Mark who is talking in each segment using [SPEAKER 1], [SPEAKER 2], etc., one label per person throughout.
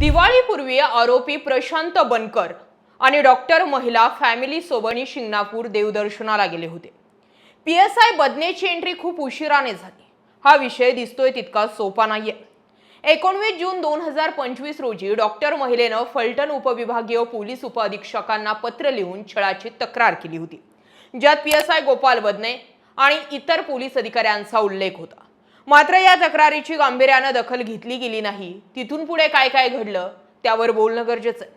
[SPEAKER 1] दिवाळीपूर्वी आरोपी प्रशांत बनकर आणि डॉक्टर महिला फॅमिली सोबणी शिंगणापूर देवदर्शनाला गेले होते. पी एस आय बदनेची एंट्री खूप उशिराने झाली. हा विषय दिसतोय तितका सोपा नाहीये. एकोणवीस जून दोन हजार पंचवीस रोजी डॉक्टर महिलेनं फलटण उपविभागीय पोलीस उपअधीक्षकांना पत्र लिहून छळाची तक्रार केली होती. ज्यात P S I Gopal Badne आणि इतर पोलीस अधिकाऱ्यांचा उल्लेख होता. मात्र या तक्रारीची गांभीर्यानं दखल घेतली गेली नाही. तिथून पुढे काय काय घडलं त्यावर बोलणं गरजेचं आहे.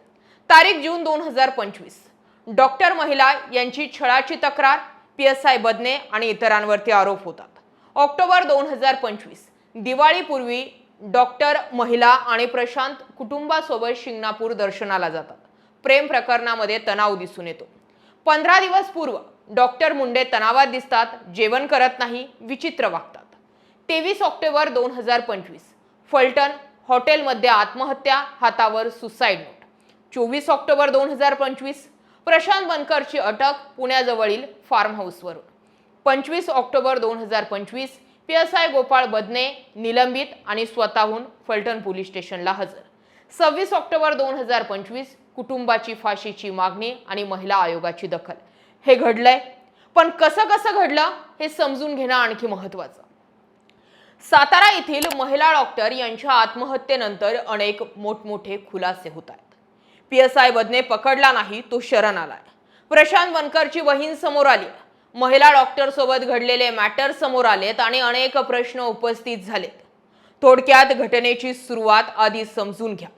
[SPEAKER 1] तारीख जून दोन हजार पंचवीस. डॉक्टर महिला यांची छळाची तक्रार पी एस आय बदने आणि इतरांवरती आरोप होतात. ऑक्टोबर दोन हजार पंचवीस. दिवाळीपूर्वी डॉक्टर महिला आणि प्रशांत कुटुंबासोबत शिंगणापूर दर्शनाला जातात. प्रेम प्रकरणामध्ये तणाव दिसून येतो. पंधरा दिवस पूर्व डॉक्टर मुंडे तणावात दिसतात जेवण करत नाही विचित्र वागतात. तेवीस ऑक्टोबर दोन हजार पंचवीस. फलटण हॉटेलमध्ये आत्महत्या हातावर सुसाईड नोट. चोवीस ऑक्टोबर दोन हजार पंचवीस प्रशांत बनकरची अटक पुण्याजवळील फार्म हाऊसवरून पंचवीस ऑक्टोबर दोन हजार पंचवीस P S I Gopal Badne निलंबित आणि स्वतःहून फलटण पोलीस स्टेशनला हजर. सव्वीस ऑक्टोबर दोन हजार पंचवीस कुटुंबाची फाशीची मागणी आणि महिला आयोगाची दखल. हे घडलंय. पण कसं कसं घडलं हे समजून घेणं आणखी महत्वाचं सातारा येथील महिला डॉक्टर यांच्या आत्महत्येनंतर अनेक मोठमोठे खुलासे होत आहेत. पी एस आय बदने पकडला नाही तो शरण आलाय. प्रशांत वनकरची बहीण समोर आली महिला डॉक्टर सोबत घडलेले मॅटर समोर आलेत आणि अनेक प्रश्न उपस्थित झालेत. थोडक्यात घटनेची सुरुवात आधी समजून घ्या.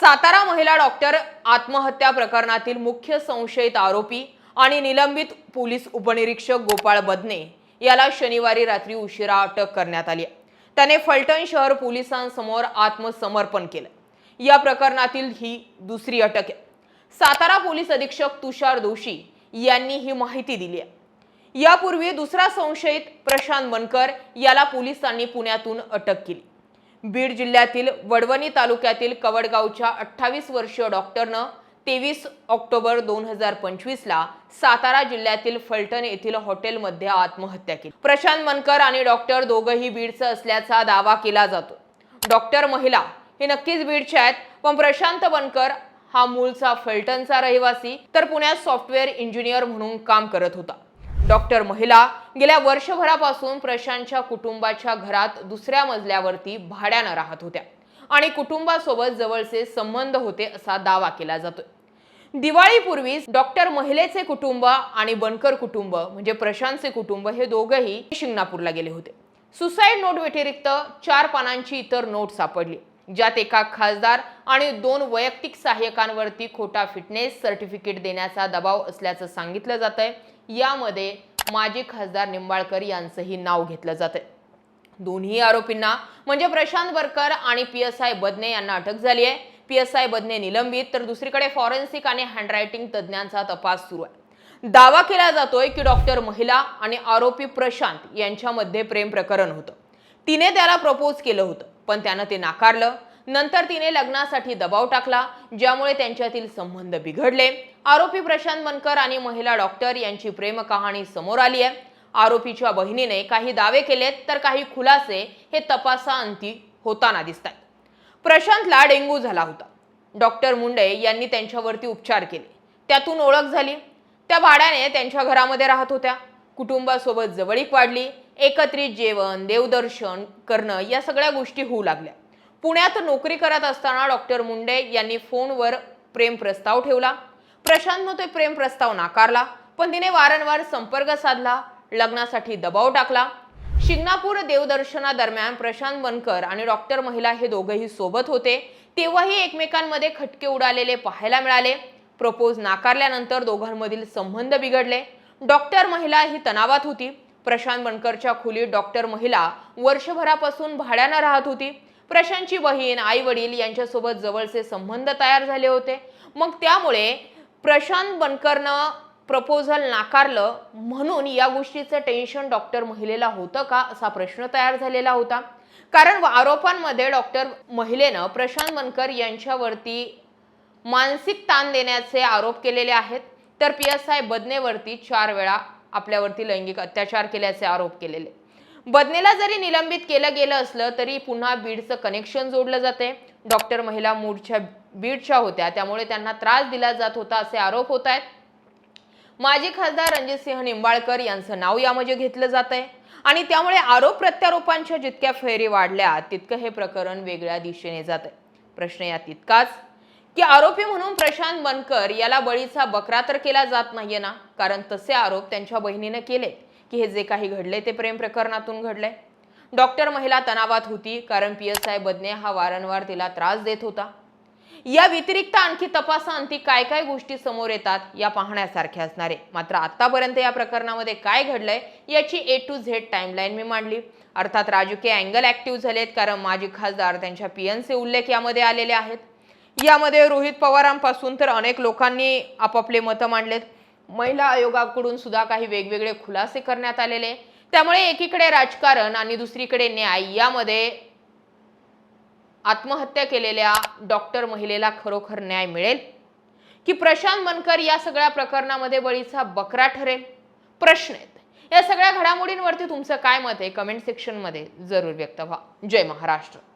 [SPEAKER 1] सातारा महिला डॉक्टर आत्महत्या प्रकरणातील मुख्य संशयित आरोपी आणि निलंबित पोलीस उपनिरीक्षक गोपाळ बदने याला शनिवारी रात्री उशिरा अटक करण्यात आली. त्याने फलटण शहर पोलिसांसमोर आत्मसमर्पण केलं. या प्रकरणातील ही दुसरी अटक आहे. सातारा पोलीस अधीक्षक तुषार दोशी यांनी ही माहिती दिली आहे. यापूर्वी दुसरा संशयित प्रशांत बनकर याला पोलिसांनी पुण्यातून अटक केली. बीड जिल्ह्यातील वडवणी तालुक्यातील कवडगावच्या अठ्ठावीस वर्षीय डॉक्टरनं तेवीस ऑक्टोबर दोन हजार पंचवीसला सातारा जिल्ह्यातील फलटण येथील हॉटेलमध्ये आत्महत्या केली. प्रशांत मनकर आणि डॉक्टर दोघंही बीडचं असल्याचा दावा केला जातो. डॉक्टर महिला हे नक्कीच बीडचे आहेत पण प्रशांत बनकर हा मूळचा फलटणचा रहिवासी तर पुण्यात सॉफ्टवेअर इंजिनियर म्हणून काम करत होता. डॉक्टर महिला गेल्या वर्षभरापासून प्रशांतच्या कुटुंबाच्या घरात दुसऱ्या मजल्यावरती भाड्यानं राहत होत्या आणि कुटुंबासोबत जवळचे संबंध होते असा दावा केला जातोय. दिवाळीपूर्वी डॉक्टर महिलेचे कुटुंब आणि बनकर कुटुंब म्हणजे प्रशांतचे कुटुंब हे दोघंही शिंगणापूरला गेले होते. सुसाईड नोट व्यतिरिक्त चार पानांची इतर नोट सापडली ज्यात एका खासदार आणि दोन वैयक्तिक सहाय्यकांवरती खोटा फिटनेस सर्टिफिकेट देण्याचा दबाव असल्याचं सांगितलं जात आहे यामध्ये माजी खासदार निंबाळकर यांचंही नाव घेतलं जात आहे दोन्ही आरोपींना म्हणजे प्रशांत बरकर आणि पी एस आय बदने यांना अटक झाली आहे. पी एस आय बदने निलंबित तर दुसरीकडे फॉरेन्सिक आणि हँडरायटिंग तज्ज्ञांचा तपास सुरू आहे. दावा केला जातोय की डॉक्टर महिला आणि आरोपी प्रशांत यांच्यामध्ये प्रेम प्रकरण होतं. तिने त्याला प्रपोज केलं होतं पण त्यानं ते नाकारलं. नंतर तिने लग्नासाठी दबाव टाकला ज्यामुळे त्यांच्यातील संबंध बिघडले. आरोपी प्रशांत मनकर आणि महिला डॉक्टर यांची प्रेम कहाणी समोर आली आहे. आरोपीच्या बहिणीने काही दावे केलेत तर काही खुलासे हे तपासाअंती होताना दिसतात प्रशांतला डेंग्यू झाला होता. डॉक्टर मुंडे यांनी त्यांच्यावरती उपचार केले. त्यातून ओळख झाली. त्या भाड्याने त्यांच्या घरामध्ये राहत होत्या. कुटुंबासोबत जवळीक वाढली. एकत्रित जेवण देवदर्शन करणं या सगळ्या गोष्टी होऊ लागल्या. पुण्यात नोकरी करत असताना डॉक्टर मुंडे यांनी फोनवर प्रेम प्रस्ताव ठेवला. प्रशांतनं ते प्रेम प्रस्ताव नाकारला पण तिने वारंवार संपर्क साधला लग्नासाठी दबाव टाकला. शिंगणापूर देवदर्शनादरम्यान प्रशांत बनकर आणि डॉक्टर महिला हे दोघंही सोबत होते. तेव्हाही एकमेकांमध्ये खटके उडालेले पाहायला मिळाले. प्रपोज नाकारल्यानंतर दोघांमधील संबंध बिघडले. डॉक्टर महिला ही तणावात होती. प्रशांत बनकरच्या खोलीत डॉक्टर महिला वर्षभरापासून भाड्यानं राहत होती. प्रशांतची बहीण आई वडील यांच्यासोबत जवळचे संबंध तयार झाले होते. मग त्यामुळे प्रशांत बनकरनं प्रपोजल नाकारलं म्हणून या गोष्टीचं टेन्शन डॉक्टर महिलेला होतं का असा प्रश्न तयार झालेला होता. कारण आरोपांमध्ये डॉक्टर महिलेनं प्रशांत मनकर यांच्यावरती मानसिक ताण देण्याचे आरोप केलेले आहेत. तर पी एस आय बदनेवरती चार वेळा आपल्यावरती लैंगिक अत्याचार केल्याचे आरोप केलेले. बदनेला जरी निलंबित केलं गेलं असलं तरी पुन्हा बीडचं कनेक्शन जोडलं जाते. डॉक्टर महिला मूळच्या बीडच्या होत्या त्यामुळे त्यांना त्रास दिला जात होता असे आरोप होत आहेत. माजी खासदार रणजितसिंह निंबाळकर यांचं नाव यामध्ये घेतलं जात आहे आणि त्यामुळे आरोप प्रत्यारोपांच्या जितक्या फेरी वाढल्या तितकं हे प्रकरण वेगळ्या दिशेने जात आहे प्रश्न या तितकाच की आरोपी म्हणून प्रशांत बनकर याला बळीचा बकरा तर केला जात नाहीये ना? कारण तसे आरोप त्यांच्या बहिणीने केले की हे जे काही घडले ते प्रेम प्रकरणातून घडले डॉक्टर महिला तणावात होती कारण पी एस आय बदने हा वारंवार तिला त्रास देत होता. या व्यतिरिक्त आणखी तपासाअंती काय काय गोष्टी समोर येतात या पाहण्यासारख्या असणार. आहे मात्र आतापर्यंत या प्रकरणामध्ये काय घडलंय याची ए टू झेड टाइमलाईन मी मांडली. अर्थात राजकीय अँगल ऍक्टिव्ह झालेत कारण माजी खासदार त्यांच्या पीएनचे उल्लेख यामध्ये आलेले आहेत. यामध्ये रोहित पवारांपासून तर अनेक लोकांनी आपापले मतं मांडलेत. महिला आयोगाकडून सुद्धा काही वेगवेगळे खुलासे करण्यात आलेले. त्यामुळे एकीकडे राजकारण आणि दुसरीकडे न्याय यामध्ये आत्महत्या केलेल्या डॉक्टर महिलेला खरोखर न्याय मिळेल? की प्रशांत मनकर या सगळ्या प्रकरणामध्ये बळीचा बकरा ठरेल? प्रश्न आहेत. या सगळ्या घडामोडींवरती तुमचं काय मत आहे? कमेंट सेक्शनमध्ये जरूर व्यक्त व्हा. जय महाराष्ट्र.